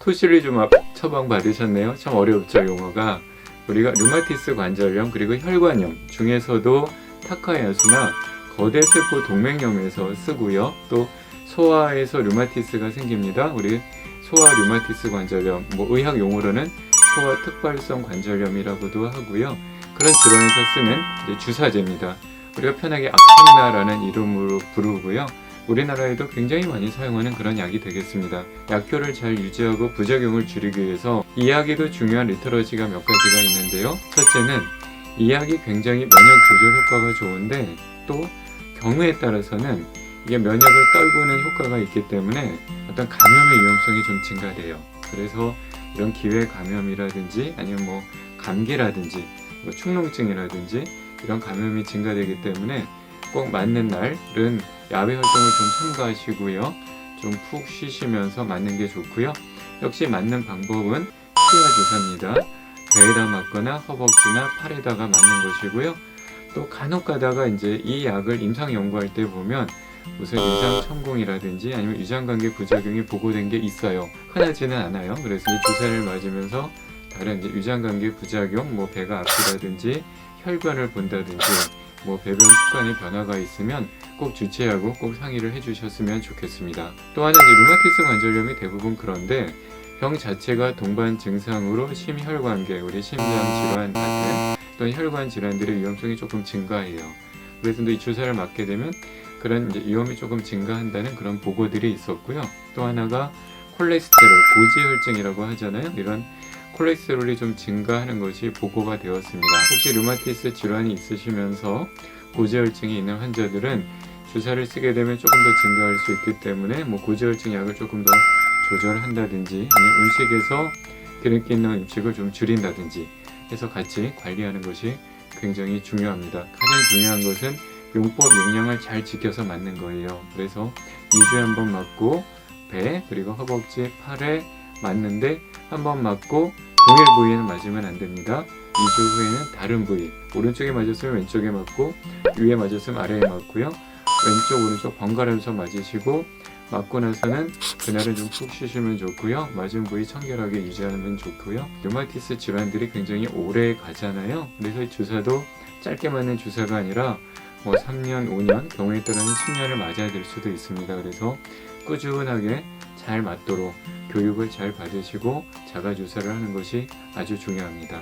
토실리주마 처방 받으셨네요. 참 어렵죠 용어가. 우리가 류마티스 관절염 그리고 혈관염 중에서도 타카야수나 거대 세포 동맥염에서 쓰고요. 또 소아에서 류마티스가 생깁니다. 우리 소아 류마티스 관절염, 뭐 의학 용어로는 소아 특발성 관절염이라고도 하고요. 그런 질환에서 쓰는 주사제입니다. 우리가 편하게 악탕나라는 이름으로 부르고요. 우리나라에도 굉장히 많이 사용하는 그런 약이 되겠습니다. 약효를 잘 유지하고 부작용을 줄이기 위해서 이 약에도 중요한 리터러지가 몇 가지가 있는데요. 첫째는 이 약이 굉장히 면역 조절 효과가 좋은데 또 경우에 따라서는 이게 면역을 떨구는 효과가 있기 때문에 어떤 감염의 위험성이 좀 증가돼요. 그래서 이런 기회 감염이라든지 아니면 뭐 감기라든지 뭐 축농증이라든지 이런 감염이 증가되기 때문에 꼭 맞는 날은 야외 활동을 좀 삼가하시고요. 좀 푹 쉬시면서 맞는 게 좋고요. 역시 맞는 방법은 치아 주사입니다. 배에다 맞거나 허벅지나 팔에다가 맞는 것이고요. 또 간혹 가다가 이제 이 약을 임상 연구할 때 보면 무슨 임상 천공이라든지 아니면 유전관계 부작용이 보고된 게 있어요. 흔하지는 않아요. 그래서 이 주사를 맞으면서 다른 이제 유전관계 부작용, 뭐 배가 아프다든지 혈관을 본다든지 뭐 배변 습관의 변화가 있으면 꼭 주치하고 꼭 상의를 해주셨으면 좋겠습니다. 또 하나 이제 루마티스 관절염이 대부분 그런데 병 자체가 동반 증상으로 심혈관계, 우리 심장 질환 같은 또는 혈관 질환들의 위험성이 조금 증가해요. 그래서 이 주사를 맞게 되면 그런 위험이 조금 증가한다는 그런 보고들이 있었고요. 또 하나가 콜레스테롤, 고지혈증이라고 하잖아요. 이런 콜레스테롤이 좀 증가하는 것이 보고가 되었습니다. 혹시 류마티스 질환이 있으시면서 고지혈증이 있는 환자들은 주사를 쓰게 되면 조금 더 증가할 수 있기 때문에 뭐 고지혈증 약을 조금 더 조절한다든지 아니면 음식에서 기름기 있는 음식을 좀 줄인다든지 해서 같이 관리하는 것이 굉장히 중요합니다. 가장 중요한 것은 용법 용량을 잘 지켜서 맞는 거예요. 그래서 2주에 한 번 맞고 배 그리고 허벅지 팔에 맞는데 한 번 맞고 동일 부위에는 맞으면 안 됩니다. 2주 후에는 다른 부위 오른쪽에 맞았으면 왼쪽에 맞고 위에 맞았으면 아래에 맞고요. 왼쪽 오른쪽 번갈아서 맞으시고 맞고 나서는 그날은 좀 푹 쉬시면 좋고요. 맞은 부위 청결하게 유지하면 좋고요. 류마티스 질환들이 굉장히 오래 가잖아요. 그래서 이 주사도 짧게 맞는 주사가 아니라 뭐 3년, 5년, 경우에 따라서는 10년을 맞아야 될 수도 있습니다. 그래서 꾸준하게 잘 맞도록 교육을 잘 받으시고 자가 주사를 하는 것이 아주 중요합니다.